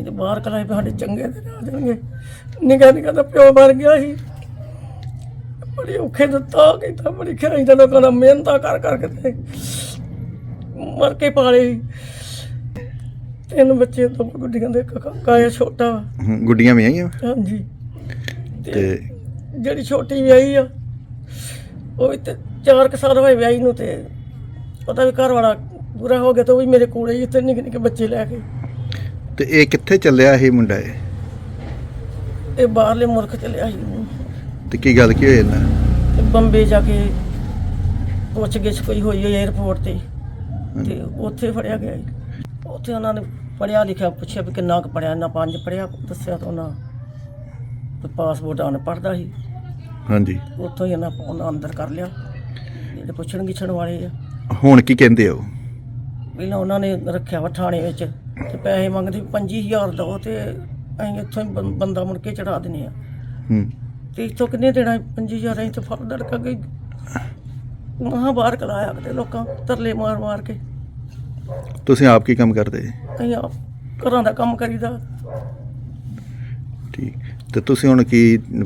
ਇਹ ਤੇ ਬਾਹਰ ਕਲਾਈ ਪਏ ਸਾਡੇ ਚੰਗੇ ਦਿਨ ਆ ਜਾਣਗੇ ਨਿਕਾ ਨਿਕਾ ਦਾ ਪਿਓ ਮਰ ਗਿਆ ਸੀ। ਬੜੀ ਔਖੇ ਦਿੱਤਾ ਕੀਤਾ ਬੜੀ ਖਿਆਈ ਦਾ ਲੋਕਾਂ ਦਾ ਮਿਹਨਤਾਂ ਕਰ ਕਰ ਕੇ ਤੇ ਮਰ ਕੇ ਪਾਲੇ। ਤਿੰਨ ਬੱਚੇ ਦੋ ਗੁੱਡੀਆਂ ਦੇ ਕਾਕਾ ਹੈ ਛੋਟਾ ਵਾ। ਗੁੱਡੀਆਂ ਵੀ ਆਈਆਂ? ਹਾਂਜੀ। ਤੇ ਜਿਹੜੀ ਛੋਟੀ ਵਿਆਹੀ ਆ ਉਹ ਵੀ ਤੇ 4 ਸਾਲ ਹੋਏ ਵਿਆਹੀ ਨੂੰ ਤੇ ਉਹਦਾ ਵੀ ਘਰ ਵਾਲਾ ਪੂਰਾ ਹੋ ਗਿਆ ਤੇ ਉਹ ਵੀ ਮੇਰੇ ਕੋਲੇ ਹੀ ਤੇ ਨਿੱਕੇ ਨਿੱਕੇ ਬੱਚੇ ਲੈ ਕੇ। ਤੇ ਇਹ ਕਿੱਥੇ ਚੱਲਿਆ ਇਹ ਮੁੰਡਾ ਇਹ? ਇਹ ਬਾਹਰਲੇ ਮੁਲਕ ਚਲਿਆ ਸੀ। ਤੇ ਕੀ ਗੱਲ ਕੀ ਹੋਈ ਇਹਨਾਂ ਤੇ ਬੰਬੇ ਜਾ ਕੇ ਪੁੱਛ ਗਿੱਛ ਕੋਈ ਹੋਈ ਹੈ 에어ਪੋਰਟ ਤੇ ਤੇ ਉੱਥੇ ਫੜਿਆ ਗਿਆ ਜੀ। ਉੱਥੇ ਉਹਨਾਂ ਨੇ ਪੜਿਆ ਲਿਖਿਆ ਪੁੱਛਿਆ ਵੀ ਕਿੰਨਾ ਕੁ ਪੜਿਆ ਨਾ ਪੰਜ ਪੜਿਆ ਦੱਸਿਆ ਤਾਂ ਉਹਨਾਂ ਤੇ ਪਾਸਪੋਰਟ ਆਨ ਪੜਦਾ ਸੀ। ਹਾਂਜੀ। ਉੱਥੋਂ ਹੀ ਇਹਨਾਂ ਉਹਨਾਂ ਅੰਦਰ ਕਰ ਲਿਆ। ਜਿਹੜੇ ਪੁੱਛਣ ਗਿੱਛਣ ਵਾਲੇ ਆ। ਹੁਣ ਕੀ ਕਹਿੰਦੇ ਹੋ ਪਹਿਲਾਂ ਉਹਨਾਂ ਨੇ ਰੱਖਿਆ ਵਾ ਥਾਣੇ ਵਿੱਚ। ਤੇ ਪੈਸੇ ਮੰਗਦੇ 25000 ਦਓ ਤੇ ਅਸੀਂ ਇੱਥੋਂ ਹੀ ਬੰ- ਬੰਦਾ ਮੁੜ ਕੇ ਚੜਾ ਦਿੰਦੇ ਆ ਹੂੰ। ਤੇ ਇੱਥੋਂ ਕਿੰਨੇ ਦੇਣਾ 25000 ਅਸੀਂ ਤੇ ਫੜ ਦੜਕਾ ਗਈ ਮਹਾ ਬਾਹਰ ਕਲਾਇਆ ਕਿਤੇ ਲੋਕਾਂ ਤਰਲੇ ਮਾਰ ਮਾਰ ਕੇ। ਤੁਸੀਂ ਆਪ ਕੀ ਕੰਮ ਕਰਦੇ? ਅਸੀਂ ਆਪ ਘਰਾਂ ਦਾ ਕੰਮ ਕਰੀਦਾ। ਠੀਕ। ਤੇ ਤੁਸੀਂ ਹੁਣ ਕੀ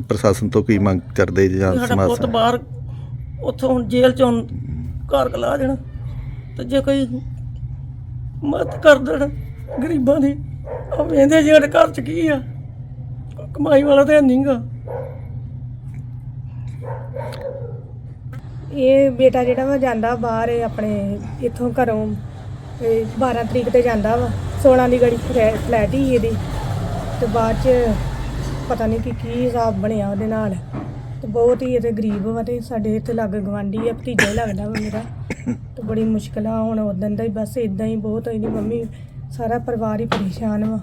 ਪ੍ਰਸ਼ਾਸਨ ਤੋਂ ਕੀ ਮੰਗ ਕਰਦੇ ਜੀ ਜਾਂ ਵੀ ਸਾਡਾ ਸਮਾਜ ਪੁੱਤ ਬਾਹਰ ਉੱਥੋਂ ਹੁਣ ਜੇਲ੍ਹ ਚੋਂ ਘਰ ਕਲਾ ਦੇਣਾ। ਤੇ ਜੇ ਕੋਈ ਮਦਦ ਕਰ ਦੇਣ ਗਰੀਬਾਂ ਦੀ। ਆ ਵੇਂਦੇ ਜਿਹੜੇ ਘਰ ਚ ਕੀ ਆ। ਕਮਾਈ ਵਾਲਾ ਤੇ ਨਹੀਂਗਾ ਇਹ ਬੇਟਾ ਜਿਹੜਾ ਵਾ ਜਾਂਦਾ ਬਾਹਰ, ਇਹ ਆਪਣੇ ਇੱਥੋਂ ਘਰੋਂ, ਇਹ 12 ਤਰੀਕ ਤੇ ਜਾਂਦਾ ਵਾ। 16 ਦੀ ਗੜੀ ਫਲੈ- ਫਲੈਟ ਹੀ ਇਹਦੀ। ਤੇ ਬਾਅਦ ਚ ਪਤਾ ਨਹੀਂ ਕਿ, ਕੀ ਹਿਸਾਬ ਬਣਿਆ ਉਹਦੇ ਨਾਲ। ਤੇ ਬਹੁਤ ਹੀ ਇਹਦੇ ਗਰੀਬ ਵਾ ਤੇ ਸਾਡੇ ਇੱਥੇ ਲੱਗ ਗਵਾਂਢੀ ਆ, ਭਤੀਜਾ ਹੀ ਲੱਗਦਾ ਵਾ ਮੇਰਾ। ਤੇ ਬੜੀ ਮੁਸ਼ਕਲ ਆ ਹੁਣ ਉਦੋਂ ਦਾ ਹੀ ਬਸ ਇਦਾਂ ਹੀ, ਬਹੁਤ ਇਹਦੀ ਮੰਮੀ ਸਾਰਾ ਪਰਿਵਾਰ ਹੀ ਪਰੇਸ਼ਾਨ ਵਾ।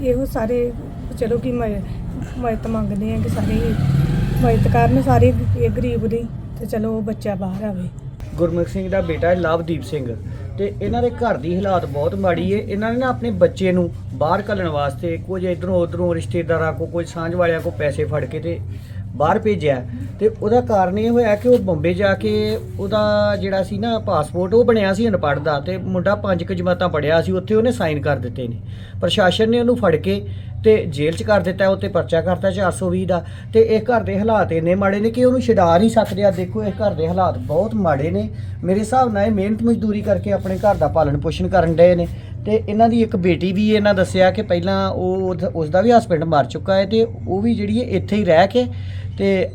ਇਹੋ ਸਾਰੇ, ਚਲੋ ਕਿ ਮਦਦ ਮੰਗਦੇ ਆ ਕਿ ਸਾਰੇ ਮਦਦ ਕਰਨ, ਸਾਰੇ ਇਹ ਗਰੀਬ ਦੀ, ਤੇ ਚਲੋ ਉਹ ਬੱਚਾ ਬਾਹਰ ਆਵੇ। ਗੁਰਮੁਖ ਸਿੰਘ ਦਾ ਬੇਟਾ ਹੈ ਲਵਦੀਪ ਸਿੰਘ। ਤੇ ਇਹਨਾਂ ਦੇ ਘਰ ਦੀ ਹਾਲਾਤ ਬਹੁਤ ਮਾੜੀ ਏ। ਇਹਨਾਂ ਨੇ ਨਾ ਆਪਣੇ ਬੱਚੇ ਨੂੰ ਬਾਹਰ ਘੱਲਣ ਵਾਸਤੇ ਕੁਝ ਇਧਰੋਂ ਉਧਰੋਂ ਰਿਸ਼ਤੇਦਾਰਾਂ ਕੋ ਕੋਈ ਸਾਂਝ ਵਾਲਿਆਂ ਕੋ ਪੈਸੇ ਫੜ ਕੇ ਤੇ ਬਾਹਰ ਭੇਜਿਆ। ਤੇ ਉਹਦਾ ਕਾਰਨ ਇਹ ਹੋਇਆ ਕਿ ਉਹ ਬੰਬੇ ਜਾ ਕੇ ਉਹਦਾ ਜਿਹੜਾ ਸੀ ਨਾ ਪਾਸਪੋਰਟ, ਉਹ ਬਣਿਆ ਸੀ ਅਨਪੜ੍ਹ ਦਾ ਤੇ ਮੁੰਡਾ ਪੰਜ ਕੁ ਜਮਾਤਾਂ ਪੜਿਆ ਸੀ, ਉੱਥੇ ਉਹਨੇ ਸਾਈਨ ਕਰ ਦਿੱਤੇ ਨੇ। ਪ੍ਰਸ਼ਾਸਨ ਨੇ ਉਹਨੂੰ ਫੜ ਕੇ ਤੇ ਜੇਲ੍ਹ 'ਚ ਕਰ ਦਿੱਤਾ, ਉੱਤੇ ਪਰਚਾ ਕਰਤਾ 420 ਦਾ ਤੇ ਇਹ ਘਰ ਦੇ ਹਾਲਾਤ ਇੰਨੇ ਮਾੜੇ ਨੇ ਕਿ ਉਹਨੂੰ ਛਡਾ ਨਹੀਂ ਸਕਦੇ। ਆ ਦੇਖੋ, ਇਹ ਘਰ ਦੇ ਹਾਲਾਤ ਬਹੁਤ ਮਾੜੇ ਨੇ। ਮੇਰੇ ਹਿਸਾਬ ਨਾਲ ਇਹ ਮਿਹਨਤ ਮਜ਼ਦੂਰੀ ਕਰਕੇ ਆਪਣੇ ਘਰ ਦਾ ਪਾਲਣ ਪੋਸ਼ਣ ਕਰਨ ਡਏ ਨੇ। ਤੇ ਇਹਨਾਂ ਦੀ ਇੱਕ ਬੇਟੀ ਵੀ ਇਹਨਾਂ ਦੱਸਿਆ ਕਿ ਪਹਿਲਾਂ ਉਹ ਉਸ ਦਾ ਵੀ ਹਸਬੰਡ ਮਰ ਚੁੱਕਾ ਹੈ ਤੇ ਉਹ ਵੀ ਜਿਹੜੀ ਹੈ ਇੱਥੇ ਹੀ ਰਹਿ ਕੇ ਤੇ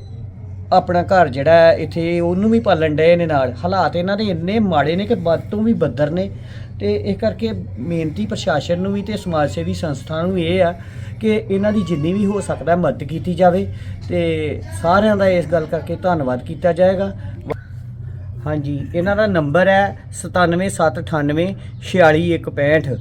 ਆਪਣਾ ਘਰ ਜਿਹੜਾ ਇੱਥੇ ਉਹਨੂੰ ਵੀ ਪਾਲਣ ਡਏ ਨੇ ਨਾਲ। ਹਾਲਾਤ ਇਹਨਾਂ ਦੇ ਇੰਨੇ ਮਾੜੇ ਨੇ ਕਿ ਵੱਧ ਤੋਂ ਵੀ ਬੱਦਰ ਨੇ ਤੇ ਇਸ ਕਰਕੇ ਮਿਹਨਤੀ ਪ੍ਰਸ਼ਾਸਨ ਨੂੰ ਵੀ ਤੇ ਸਮਾਜ ਸੇਵੀ ਸੰਸਥਾ ਨੂੰ ਇਹ ਆ ਕਿ ਇਹਨਾਂ ਦੀ ਜਿੰਨੀ ਵੀ ਹੋ ਸਕਦਾ ਮਦਦ ਕੀਤੀ ਜਾਵੇ ਤੇ ਸਾਰਿਆਂ ਦਾ ਇਸ ਗੱਲ ਕਰਕੇ ਧੰਨਵਾਦ ਕੀਤਾ ਜਾਏਗਾ। ਹਾਂਜੀ ਇਹਨਾਂ ਦਾ ਨੰਬਰ ਹੈ 97798 46165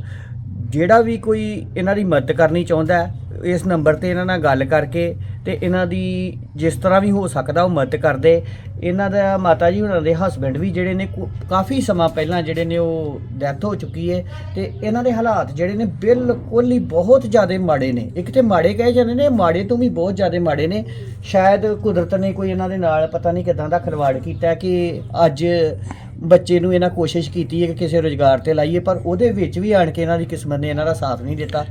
ਜਿਹੜਾ ਵੀ ਕੋਈ ਇਹਨਾਂ ਦੀ ਮਦਦ ਕਰਨੀ ਚਾਹੁੰਦਾ ਹੈ, ਇਸ ਨੰਬਰ ਤੇ ਇਹਨਾਂ ਨਾਲ ਗੱਲ ਕਰਕੇ ਤੇ ਇਹਨਾਂ ਦੀ ਜਿਸ ਤਰ੍ਹਾਂ ਵੀ ਹੋ ਸਕਦਾ ਉਹ ਮਦਦ ਕਰਦੇ। ਇਹਨਾਂ ਦਾ ਮਾਤਾ ਜੀ ਉਹਨਾਂ ਦੇ ਹਸਬੰਡ ਵੀ ਜਿਹੜੇ ਨੇ ਕੋ- ਕਾਫੀ ਸਮਾਂ ਪਹਿਲਾਂ ਜਿਹੜੇ ਨੇ ਉਹ ਡੈਥ ਹੋ ਚੁੱਕੀ ਹੈ ਤੇ ਇਹਨਾਂ ਦੇ ਹਾਲਾਤ ਜਿਹੜੇ ਨੇ ਬਿਲਕੁਲ ਹੀ ਬਹੁਤ ਜ਼ਿਆਦਾ ਮਾੜੇ ਨੇ। ਇੱਕ ਤੇ ਮਾੜੇ ਕਹੇ ਜਾਂਦੇ ਨੇ ਮਾੜੇ ਤੋਂ ਵੀ ਬਹੁਤ ਜ਼ਿਆਦਾ ਮਾੜੇ ਨੇ। ਸ਼ਾਇਦ ਕੁਦਰਤ ਨੇ ਕੋਈ ਇਹਨਾਂ ਦੇ ਨਾਲ ਪਤਾ ਨਹੀਂ ਕਿਦਾਂ ਦਾ ਖਿਲਵਾੜ ਕੀਤਾ ਕਿ ਅੱਜ ਬੱਚੇ ਨੂੰ ਇਹਨਾਂ ਕੋਸ਼ਿਸ਼ ਕੀਤੀ ਹੈ ਕਿ ਕਿਸੇ ਰੋਜ਼ਗਾਰ ਤੇ ਲਾਈਏ, ਪਰ ਉਹਦੇ ਵਿੱਚ ਵੀ ਆਣ ਕੇ ਇਹਨਾਂ ਦੀ ਕਿਸਮਤ ਨੇ ਇਹਨਾਂ ਦਾ ਸਾਥ ਨਹੀਂ ਦਿੱਤਾ।